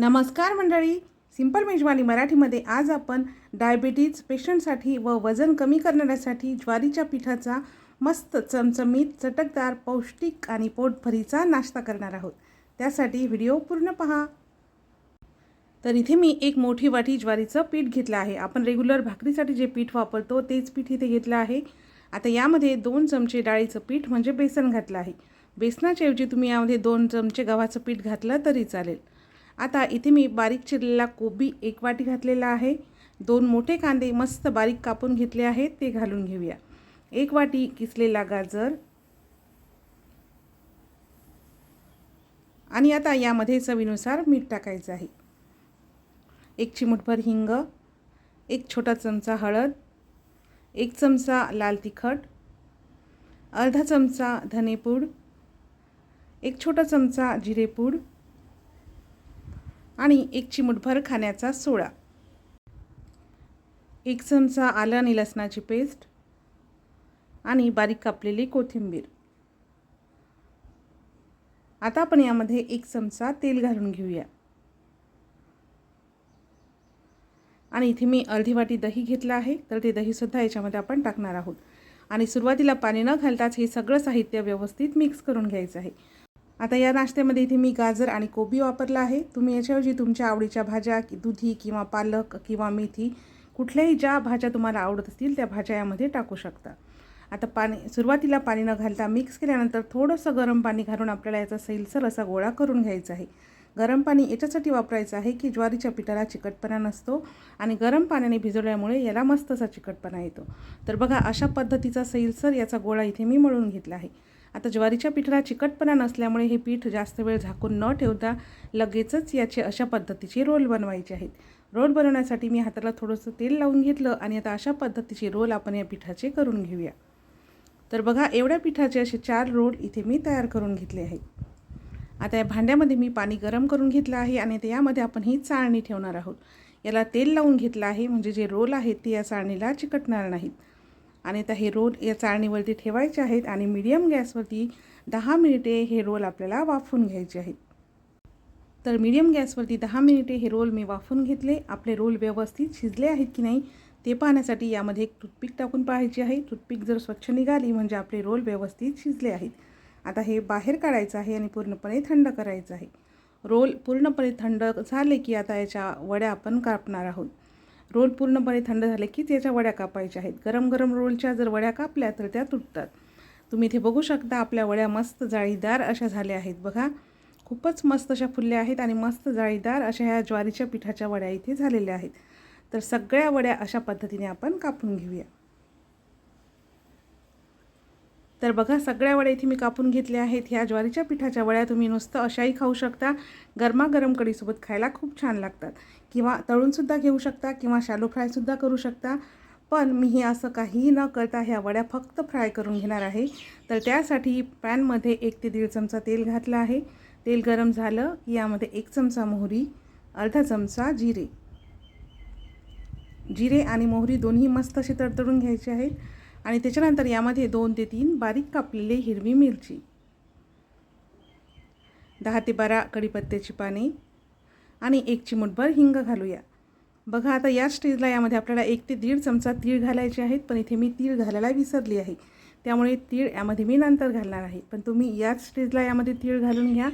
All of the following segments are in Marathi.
नमस्कार मंडळी. सिंपल मेजवानी मराठीमध्ये आज आपण डायबिटीज पेशंटसाठी व वजन कमी करण्यासाठी ज्वारीच्या पिठाचा मस्त चमचमीत चटकदार पौष्टिक आणि पोटभरीचा नाश्ता करणार आहोत. त्यासाठी व्हिडिओ पूर्ण पहा. तर इथे मी एक मोठी वाटी ज्वारीचं पीठ घेतलं आहे. आपण रेग्युलर भाकरीसाठी जे पीठ वापरतो तेच पीठ इथे घेतलं आहे. आता यामध्ये दोन चमचे डाळीचं पीठ म्हणजे बेसन घातलं आहे. बेसनाच्याऐवजी तुम्ही यामध्ये दोन चमचे गव्हाचं पीठ घातलं तरी चालेल. आता इथे मी बारीक चिरलेला कोबी एक वाटी घातलेला आहे. दोन मोठे कांदे मस्त बारीक कापून घेतले आहेत ते घालून घेऊया. एक वाटी किसलेला गाजर. आणि आता यामध्ये चवीनुसार मीठ टाकायचं आहे. एक चिमूटभर हिंग एक छोटा चमचा हळद एक चमचा लाल तिखट अर्धा चमचा धनेपूड एक छोटा चमचा जिरेपूड आणि एक चिमूटभर खाण्याचा सोडा. एक चमचा आलं आणि लसणाची पेस्ट आणि बारीक कापलेली कोथिंबीर. आता आपण यामध्ये एक चमचा तेल घालून घेऊया. आणि इथे मी अर्धी वाटी दही घेतलं आहे तर ते दहीसुद्धा याच्यामध्ये आपण टाकणार आहोत. आणि सुरुवातीला पाणी न घालताच हे सगळं साहित्य व्यवस्थित मिक्स करून घ्यायचं आहे. आता या नाश्त्यामध्ये इथे मी गाजर आणि कोबी वापरला आहे. तुम्ही याच्याऐवजी तुमच्या आवडीच्या भाज्या की दुधी किंवा पालक किंवा मेथी कुठल्याही ज्या भाज्या तुम्हाला आवडत असतील त्या भाज्या यामध्ये टाकू शकता. आता पाणी सुरुवातीला पाणी न घालता मिक्स केल्यानंतर थोडंसं गरम पाणी घालून आपल्याला याचा सैलसर असा गोळा करून घ्यायचा आहे. गरम पाणी याच्यासाठी वापरायचं आहे की ज्वारीच्या पिठाला चिकटपणा नसतो आणि गरम पाण्याने भिजवल्यामुळे याला मस्त असा चिकटपणा येतो. तर बघा अशा पद्धतीचा सैलसर याचा गोळा इथे मी मळून घेतला आहे. आता ज्वारीच्या पिठाला चिकटपणा नसल्यामुळे हे पीठ जास्त वेळ झाकून न ठेवता लगेचच याचे अशा पद्धतीचे रोल बनवायचे आहेत. रोल बनवण्यासाठी मी हाताला थोडंसं तेल लावून घेतलं आणि आता अशा पद्धतीचे रोल आपण या पिठाचे करून घेऊया. तर बघा एवढ्या पिठाचे असे चार रोल इथे मी तयार करून घेतले आहेत. आता या भांड्यामध्ये मी पाणी गरम करून घेतलं आहे आणि आता यामध्ये आपण ही चाळणी ठेवणार आहोत. याला तेल लावून घेतलं आहे म्हणजे जे रोल आहेत ते या चाळणीला चिकटणार नाहीत. आणि आता हे रोल या चाळणीवरती ठेवायचे आहेत आणि मीडियम गॅसवरती दहा मिनिटे हे रोल आपल्याला वाफवून घ्यायचे आहेत. तर मीडियम गॅसवरती दहा मिनिटे हे रोल मी वाफवून घेतले. आपले रोल व्यवस्थित शिजले आहेत की नाही ते पाहण्यासाठी यामध्ये एक टूथपिक टाकून पाहायची आहे. टूथपिक जर स्वच्छ निघाली म्हणजे आपले रोल व्यवस्थित शिजले आहेत. आता हे बाहेर काढायचं आहे आणि पूर्णपणे थंड करायचं आहे. रोल पूर्णपणे थंड झाले की आता याच्या वड्या आपण कापणार आहोत. रोल पूर्णपणे थंड झाले की त्याच्या वड्या कापायच्या आहेत. गरम गरम रोलच्या जर वड्या कापल्या तर त्या तुटतात. तुम्ही इथे बघू शकता आपल्या वड्या मस्त जाळीदार अशा झाल्या आहेत. बघा खूपच मस्त अशा फुलल्या आहेत आणि मस्त जाळीदार अशा ह्या ज्वारीच्या पिठाच्या वड्या इथे झालेल्या आहेत. तर सगळ्या वड्या अशा पद्धतीने आपण कापून घेऊया. तर बघा सगळ्या वड्या इथे मी कापून घेतल्या आहेत. ह्या ज्वारीच्या पिठाच्या वड्या तुम्ही नुसतं अशाही खाऊ शकता. गरमागरम कढीसोबत खायला खूप छान लागतात. किंवा तळूनसुद्धा घेऊ शकता किंवा शॅलो फ्रायसुद्धा करू शकता. पण मी हे असं काहीही न करता ह्या वड्या फक्त फ्राय करून घेणार आहे. तर त्यासाठी पॅनमध्ये एक ते दीड चमचा तेल घातलं आहे. तेल गरम झालं की यामध्ये एक चमचा मोहरी अर्धा चमचा जिरे. जिरे आणि मोहरी दोन्ही मस्त असे तडतडून घ्यायचे आहेत. आणि त्याच्यानंतर यामध्ये दोन ते तीन बारीक कापलेली हिरवी मिरची. दहा ते बारा कढीपत्त्याची पाने आणि एक चिमूटभर हिंग घालूया. बघा आता या स्टेजला यामध्ये आपल्याला एक ते दीड चमचा तीळ घालायचे आहेत पण इथे मी तीळ घालायला विसरली आहे. त्यामुळे तीळ यामध्ये मी नंतर घालणार आहे. पण तुम्ही याच स्टेजला यामध्ये तीळ घालून घ्या.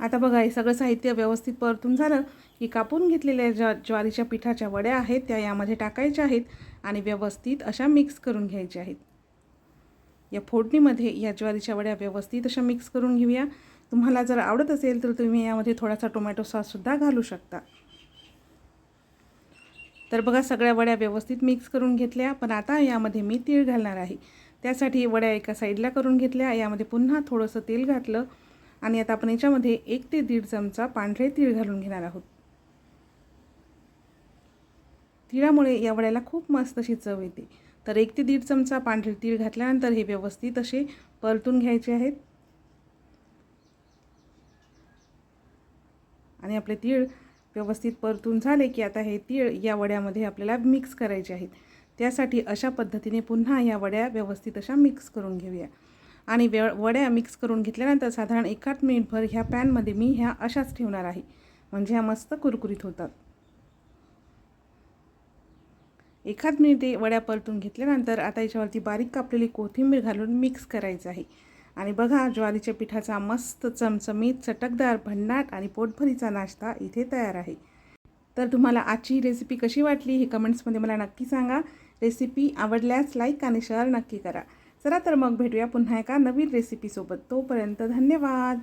आता बघा हे सगळं साहित्य व्यवस्थित परतून झालं की कापून घेतलेल्या ज्या ज्वारीच्या पिठाच्या वड्या आहेत त्या यामध्ये टाकायच्या आहेत. आणि व्यवस्थित अशा मिक्स करून घ्यायच्या आहेत. या फोडणीमध्ये या ज्वारीच्या वड्या व्यवस्थित अशा मिक्स करून घेऊया. तुम्हाला जर आवडत असेल तर तुम्ही यामध्ये थोडासा टोमॅटो सॉससुद्धा घालू शकता. तर बघा सगळ्या वड्या व्यवस्थित मिक्स करून घेतल्या पण आता यामध्ये मी तीळ घालणार आहे. त्यासाठी वड्या एका साईडला करून घेतल्या यामध्ये पुन्हा थोडंसं तेल घातलं आणि आता आपण याच्यामध्ये एक ते दीड चमचा पांढरे तीळ घालून घेणार आहोत. तिळामुळे या वड्याला खूप मस्त अशी चव येते. तर एक ते दीड चमचा पांढरे तीळ घातल्यानंतर हे व्यवस्थित असे परतून घ्यायचे आहेत. आणि आपले तीळ व्यवस्थित परतून झाले की आता हे तीळ या वड्यामध्ये आपल्याला मिक्स करायचे आहेत. त्यासाठी अशा पद्धतीने पुन्हा या वड्या व्यवस्थित अशा मिक्स करून घेऊया. आणि वे वड्या मिक्स करून घेतल्यानंतर साधारण एकाच मिनिटभर ह्या पॅनमध्ये मी ह्या अशाच ठेवणार आहे. म्हणजे ह्या मस्त कुरकुरीत होतात. एखाद मिनिटे वड्या परतून घेतल्यानंतर आता याच्यावरती बारीक कापलेली कोथिंबीर घालून मिक्स करायचं आहे. आणि बघा ज्वारीच्या पिठाचा मस्त चमचमीत चटकदार भन्नाट आणि पोटभरीचा नाश्ता इथे तयार आहे. तर तुम्हाला आजची ही रेसिपी कशी वाटली हे कमेंट्समध्ये मला नक्की सांगा. रेसिपी आवडल्यास लाईक आणि शेअर नक्की करा. चला तर मग भेटूया पुन्हा एका नवीन रेसिपीसोबत तोपर्यंत धन्यवाद!